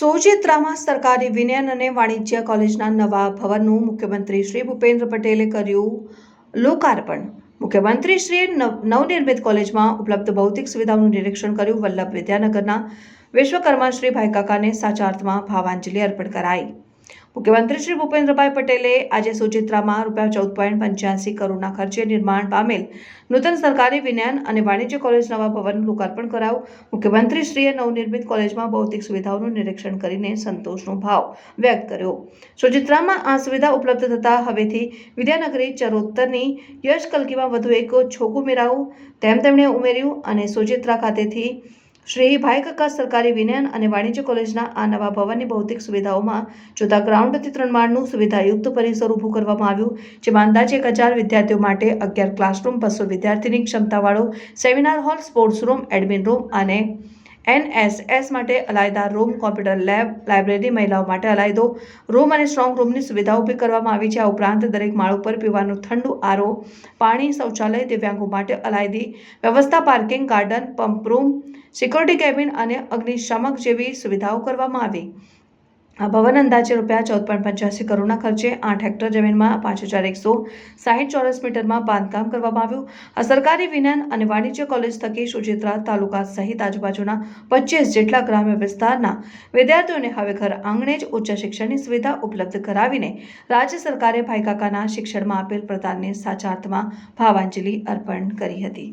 સોજિત્રામાં સરકારી વિજ્ઞાન અને વાણિજ્ય કોલેજના નવા ભવનનું મુખ્યમંત્રી શ્રી ભૂપેન્દ્ર પટેલે કર્યું લોકાર્પણ. મુખ્યમંત્રીશ્રીએ નવ- નવનિર્મિત કોલેજમાં ઉપલબ્ધ ભૌતિક સુવિધાઓનું નિરીક્ષણ કર્યું. વલ્લભ વિદ્યાનગરના વિશ્વકર્મા શ્રી ભાઈકાકાને સાચા અર્થમાં ભાવાંજલિ અર્પણ કરાઈ. મુખ્યમંત્રી શ્રી ભૂપેન્દ્રભાઈ પટેલે આજે સુચિત્રામાં રૂપિયા ચૌદ પોઈન્ટ પંચ્યાસી કરોડના ખર્ચે નિર્માણ પામેલ નૂતન સરકારી વિજ્ઞાન અને વાણિજ્ય કોલેજ નવા ભવનનું લોકાર્પણ કરાવું. મુખ્યમંત્રીશ્રીએ નવનિર્મિત કોલેજમાં ભૌતિક સુવિધાઓનું નિરીક્ષણ કરીને સંતોષનો ભાવ વ્યક્ત કર્યો. સુચિત્રામાં આ સુવિધા ઉપલબ્ધ થતાં હવેથી વિદ્યાનગરી ચરોતરની યશ કલકીમાં વધુ એક છોકું મેળવું. તેમ તેમણે ઉમેર્યું અને સુચિત્રા ખાતેથી શ્રી ભાઈ કાકા સરકારી વિજ્ઞાન અને વાણિજ્ય કોલેજના આ નવા ભવનની ભૌતિક સુવિધાઓમાં જોતા ગ્રાઉન્ડથી ત્રણ માળનું સુવિધાયુક્ત પરિસર ઊભું કરવામાં આવ્યું, જેમાં અંદાજે એક હજાર વિદ્યાર્થીઓ માટે અગિયાર ક્લાસરૂમ બસો વિદ્યાર્થીની ક્ષમતાવાળો seminar hall sports room admin room અને એનએસએસ માટે અલાયદા રૂમ કોમ્પ્યુટર લેબ લાઇબ્રેરી મહિલાઓ માટે અલાયદો. રૂમ અને સ્ટ્રોંગ રૂમની સુવિધા ઊભી કરવામાં આવી છે. આ ઉપરાંત દરેક માળ ઉપર પીવાનું ઠંડુ આરો, પાણી, શૌચાલય, દિવ્યાંગો માટે અલાયદી વ્યવસ્થા, parking, garden, pump room, security cabin અને અગ્નિશામક જેવી સુવિધાઓ કરવામાં આવી. આ ભવન અંદાજે રૂપિયા ચૌદ પોઈન્ટ પંચ્યાસી કરોડના ખર્ચે આઠ હેક્ટર જમીનમાં પાંચ હજાર એકસો સાહીઠ ચોરસ મીટરમાં બાંધકામ કરવામાં આવ્યું. આ સરકારી વિજ્ઞાન અને વાણિજ્ય કોલેજ થકી સુજિત્રા તાલુકા સહિત આજુબાજુના પચીસ જેટલા ગ્રામ્ય વિસ્તારના વિદ્યાર્થીઓને હવે ઘર આંગણે જ ઉચ્ચ શિક્ષણની સુવિધા ઉપલબ્ધ કરાવીને રાજ્ય સરકારે ભાઈકાકાના શિક્ષણમાં આપેલ પ્રદાનને સાચા અર્થમાં ભાવાંજલિ અર્પણ કરી હતી.